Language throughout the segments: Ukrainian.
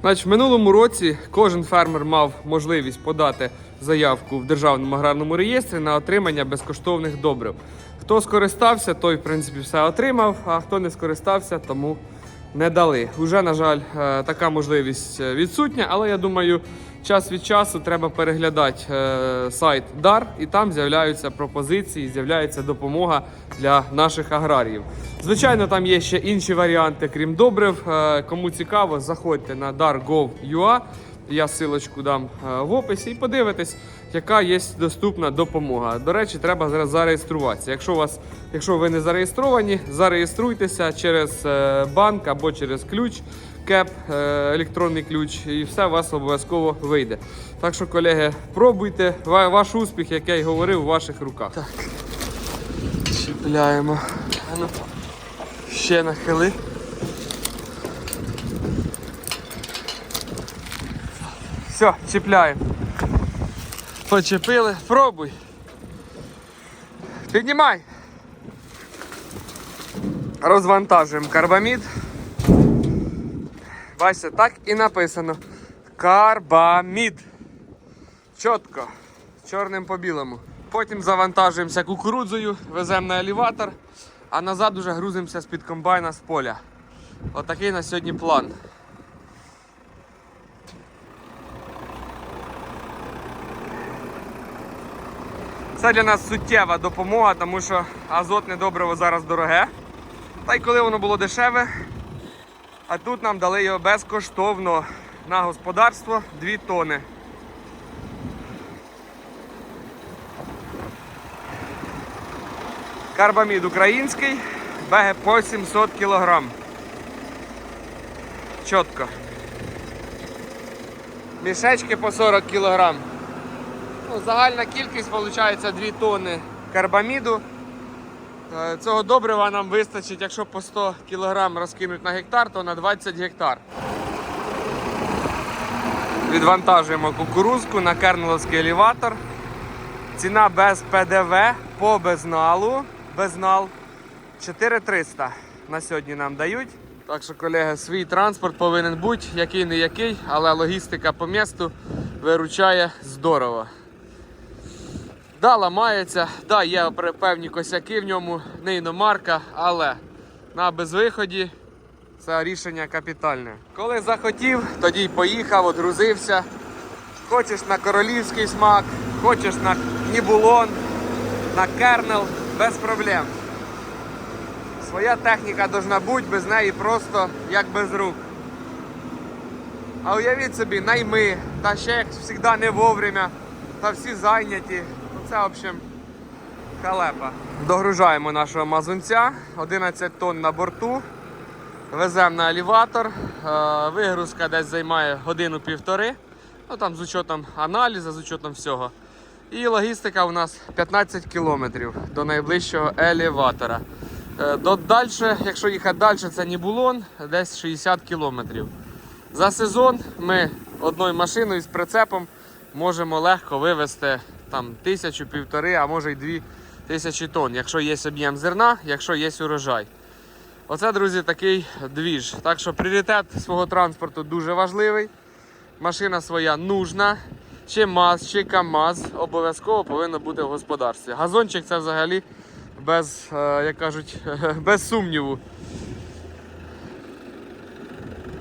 Значить, в минулому році кожен фермер мав можливість подати заявку в державному аграрному реєстрі на отримання безкоштовних добрив. Хто скористався, той в принципі все отримав, а хто не скористався, тому не дали. Уже, на жаль, е, така можливість е, відсутня, але я думаю, час від часу треба переглядати е, сайт DAR, і там з'являються пропозиції, з'являється допомога для наших аграріїв. Звичайно, там є ще інші варіанти, крім добрив. Е, Кому цікаво, заходьте на dar.gov.ua, я ссылочку дам е, в описі і подивитесь, яка є доступна допомога. До речі, треба зараз зареєструватися. Якщо вас, якщо ви не зареєстровані, зареєструйтеся через банк або через ключ, кеп, е, електронний ключ, і все у вас обов'язково вийде. Так що, колеги, пробуйте ваш успіх, як я й говорив, у ваших руках. Так, чіпляємо. Ну, ще нахили. Все, чіпляємо. Почепили. Пробуй. Піднімай. Розвантажуємо карбамід. Бачите, так і написано. Карбамід. Чітко. Чорним по білому. Потім завантажуємося кукурудзою, веземо на елеватор, а назад уже грузимося з-під комбайна з поля. Отакий на сьогодні план. Це для нас суттєва допомога, тому що азотне добриво зараз дороге. Та й коли воно було дешеве, а тут нам дали його безкоштовно на господарство 2 тони. Карбамід український, беге по 700 кг. Чітко. Мішечки по 40 кг. Ну, загальна кількість виходить 2 тонни карбаміду. Е, Цього добрива нам вистачить, якщо по 100 кг розкинуть на гектар, то на 20 гектар. Відвантажуємо кукурузку на кернеловський елеватор. Ціна без ПДВ по безналу. Безнал 4300 на сьогодні нам дають. Так що, колеги, свій транспорт повинен бути, який не який, але логістика по місту виручає здорово. Да, ламається, да, є певні косяки в ньому, не іномарка, але на безвиході це рішення капітальне. Коли захотів, тоді й поїхав, одгрузився. Хочеш на королівський смак, хочеш на нібулон, на кернел, без проблем. Своя техніка должна бути, без неї просто як без рук. А уявіть собі, найми, та ще як завжди не вовремя, та всі зайняті. Це, в общем, халепа. Догружаємо нашого мазунця, 11 тонн на борту. Веземо на елеватор. Е, Вигрузка десь займає годину-півтори. Ну там з учетом аналізу, з учетом всього. І логістика у нас 15 кілометрів до найближчого елеватора. Е, далі, якщо їхати далі, це Нібулон, десь 60 кілометрів. За сезон ми одною машиною з прицепом можемо легко вивезти там тисячу, півтори, а може й дві тисячі тонн, якщо є об'єм зерна, якщо є урожай. Оце, друзі, такий двіж. Так що пріоритет свого транспорту дуже важливий. Машина своя нужна. Чи МАЗ, чи КАМАЗ обов'язково повинно бути в господарстві. Газончик це взагалі без, е, як кажуть, без сумніву.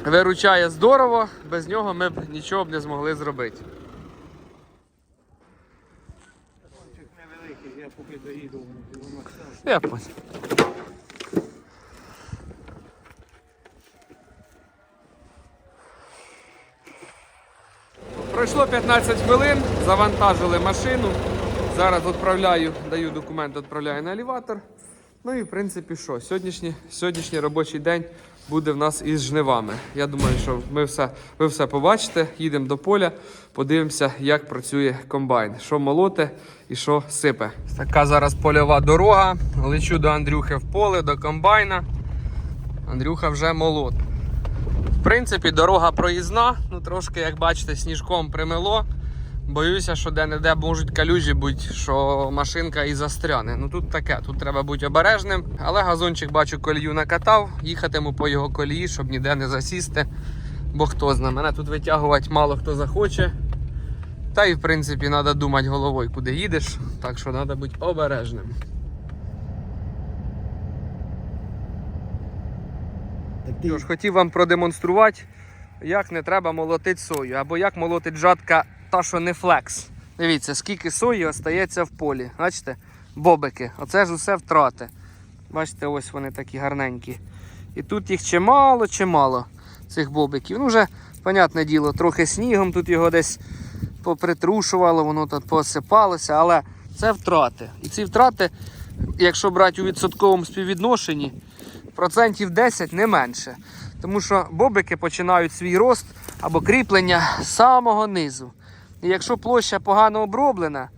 Виручає здорово, без нього ми б нічого б не змогли зробити. невеликий, я поки доїду, воно все. Я понял. Пройшло 15 хвилин, завантажили машину. Зараз відправляю, даю документ, відправляю на елеватор. Ну і в принципі що? Сьогоднішній, сьогоднішній робочий день буде в нас із жнивами. Я думаю, що ми все, ви все побачите. Їдемо до поля, подивимося, як працює комбайн, що молоте і що сипе. Така зараз польова дорога. Лечу до Андрюхи в поле, до комбайна. Андрюха вже молот. В принципі, дорога проїзна, ну трошки, як бачите, сніжком примело. Боюся, що де-не-де можуть калюжі бути, що машинка і застряне. Ну тут таке, тут треба бути обережним. Але газончик бачу колію накатав, їхатиму по його колії, щоб ніде не засісти. Бо хто знає, мене тут витягувати мало хто захоче. Та і в принципі треба думати головою, куди їдеш, так що треба бути обережним. Тож хотів вам продемонструвати, як не треба молотити сою, або як молотить жатка та, що не флекс. Дивіться, скільки сої остається в полі. Бачите? Бобики. Оце ж усе втрати. Бачите, ось вони такі гарненькі. І тут їх чимало, чимало, цих бобиків. Ну, вже, понятне діло, трохи снігом тут його десь попритрушувало, воно тут посипалося, але це втрати. І ці втрати, якщо брати у відсотковому співвідношенні, процентів 10 не менше. Тому що бобики починають свій рост або кріплення з самого низу. Якщо площа погано оброблена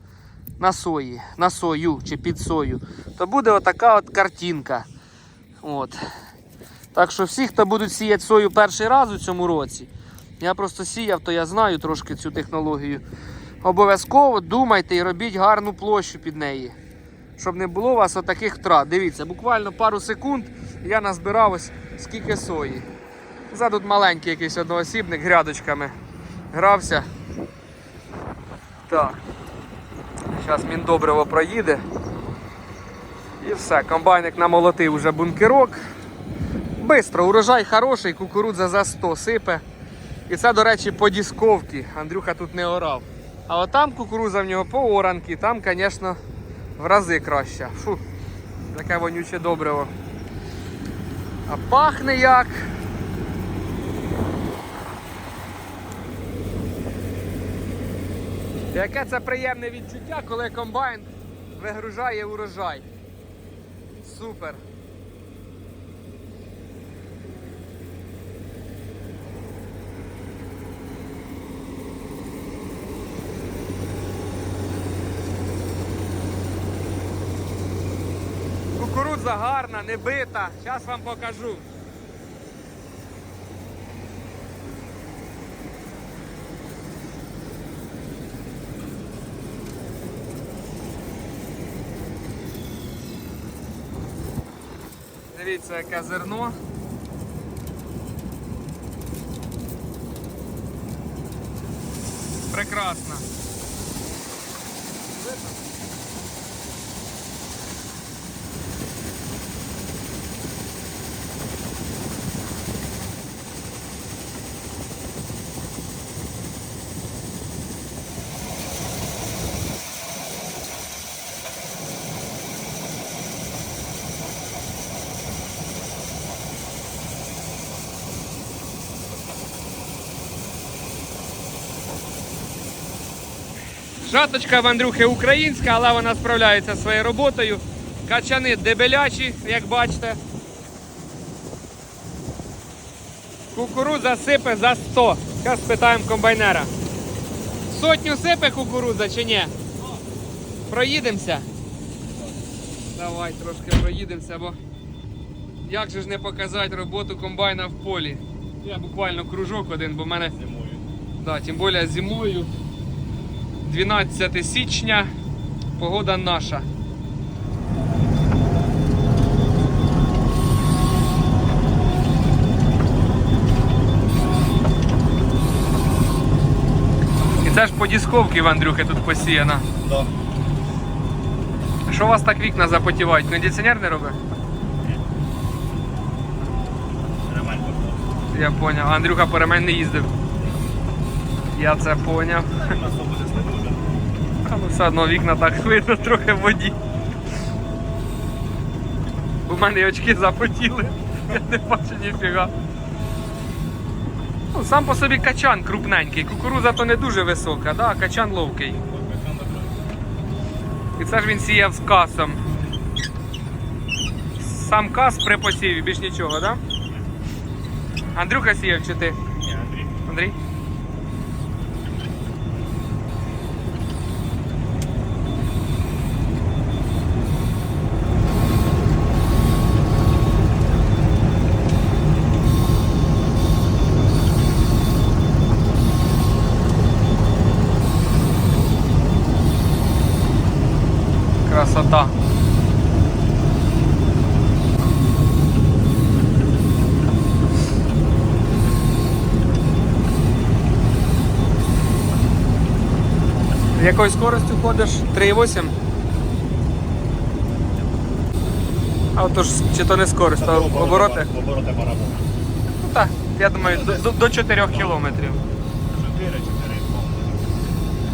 на сої, на сою чи під сою, то буде отака от картинка. От. Так що всі, хто будуть сіяти сою перший раз у цьому році, я просто сіяв, то я знаю трошки цю технологію. Обов'язково думайте і робіть гарну площу під неї. Щоб не було у вас отаких втрат. Дивіться, буквально пару секунд я назбирав ось скільки сої. Ззаду тут маленький якийсь одноосібник грядочками грався. Так. Зараз міндобриво проїде. І все, комбайник намолотив уже бункерок. Бистро, урожай хороший, кукурудза за 100 сипе. І це, до речі, по дісковці. Андрюха тут не орав. А от там кукурудза в нього по оранки, там, звісно, в рази краще. Фу, таке вонюче добриво. А пахне як. Яке це приємне відчуття, коли комбайн вигружає урожай. Супер. Кукурудза гарна, не бита. Зараз вам покажу. Дивіться, яке зерно. Прекрасно. Видно? Жаточка в Андрюхи українська, але вона справляється своєю роботою. Качани дебелячі, як бачите. Кукурудза сипе за 100. Зараз спитаємо комбайнера. Сотню сипе кукурудза чи ні? Проїдемося. Давай трошки проїдемося, бо як же ж не показати роботу комбайна в полі. Я буквально кружок один, бо в мене зимою. Да, тим більше зимою. 12 січня, погода наша. І це ж по дісковки в Андрюхи тут посіяна. Да. Що у вас так вікна запотівають? Кондиціонер не робить? Я поняв. Андрюха по ремень не їздив. Я це поняв. На що буде стати? А ну все одно вікна так видно трохи в воді. У мене очки запотіли. Я не бачу ніфіга. Ну, сам по собі качан крупненький. Кукуруза то не дуже висока, да? а качан ловкий. І це ж він сіяв з касом. Сам кас при посіві, більш нічого, так? Да? Андрюха сіяв чи ти? Ні, Андрій. Андрій? Якою скоростю ходиш? 3,8? А отож, чи то не скорость, то обороти? Обороти барабана. Ну так, я думаю, до, до, до 4 кілометрів. 4,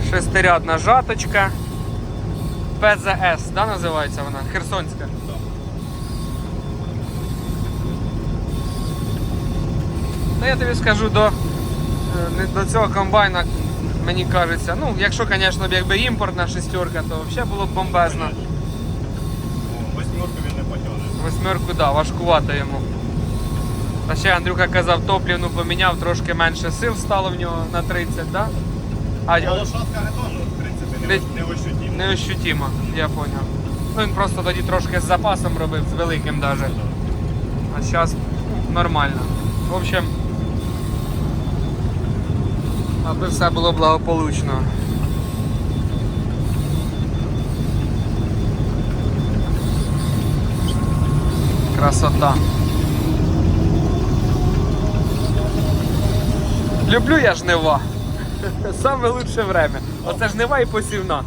4, Шестирядна жаточка. ПЗС, да, називається вона? Херсонська. Та я тобі скажу до, е, до цього комбайна, мені кажеться, ну, якщо, звісно, якби імпортна шестерка, то взагалі було б бомбезно. Восьмерку він не потягне. Восьмерку, да, важкувато йому. А ще Андрюха казав, топлівну поміняв, трошки менше сил стало в нього на 30, да? А, А лошадка ретону, в принципі, Не- не, не ощутимо. Неощутимо, я поняв. Ну він просто тоді трошки з запасом робив, з великим даже. А зараз нормально. В общем, аби все було благополучно. Красота. Люблю я жнива. Саме лучше время. Оце жнива і посівна.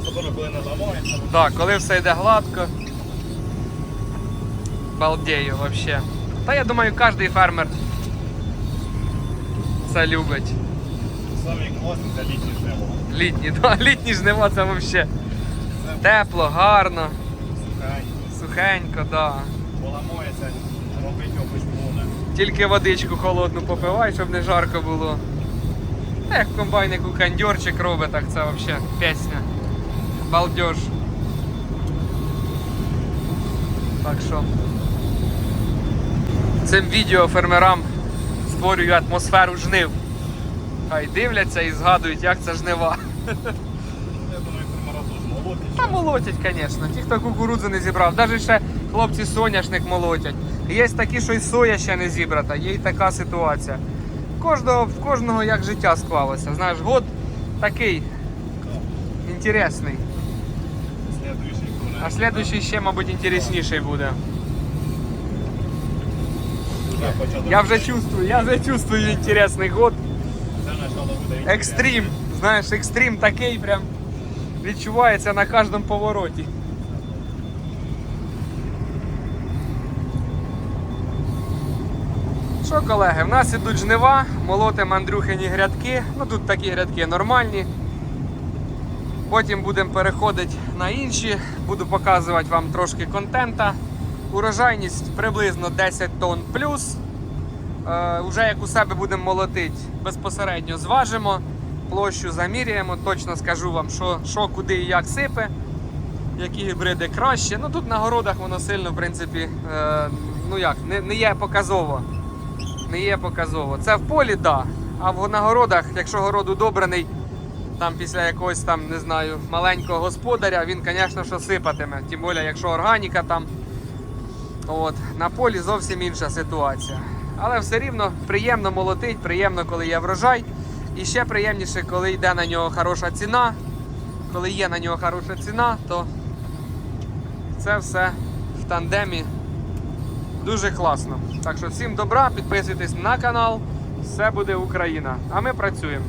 Особливо, коли не замовиться. Так, коли все йде гладко. Балдею вообще. Та я думаю, кожен фермер це любить. Самі класні це літні жнива. Літні, да, літні жнива це вообще тепло, гарно, Сухенько. сухенько, да. Поламається, робить буде. Тільки водичку холодну попивай, щоб не жарко було. Та як в комбайнику кондьорчик робить, так це вообще пісня. Балдеж. Так що цим відео фермерам створюю атмосферу жнив. Хай дивляться і згадують, як це жнива. Та молотять, звісно. Ті, хто кукурудзу не зібрав. Навіть ще хлопці соняшник молотять. Є такі, що й соя ще не зібрата, є й така ситуація. Кожного, в кожного як життя склалося. Знаєш, год такий інтересний. А слідуючий ще, мабуть, інтересніший буде. Я, вже чувствую, я вже чувствую інтересний год. Екстрім. Знаєш, екстрім такий прям відчувається на кожному повороті. Що, колеги, в нас ідуть жнива, молотимо Андрюхині грядки. Ну тут такі грядки нормальні. Потім будемо переходити на інші, буду показувати вам трошки контента. Урожайність приблизно 10 тонн плюс. Е, Уже як у себе будемо молотити, безпосередньо зважимо, площу заміряємо, точно скажу вам, що, що куди і як сипе, які гібриди краще. Ну тут на городах воно сильно, в принципі, е, ну як, не, не є показово. Не є показово. Це в полі, так. Да. А в на городах, якщо город удобрений, там після якогось там, не знаю, маленького господаря, він, звісно, що сипатиме. Тим більше, якщо органіка там. От, на полі зовсім інша ситуація. Але все рівно приємно молотить, приємно, коли є врожай. І ще приємніше, коли йде на нього хороша ціна. Коли є на нього хороша ціна, то це все в тандемі дуже класно. Так що всім добра, підписуйтесь на канал. Все буде Україна. А ми працюємо.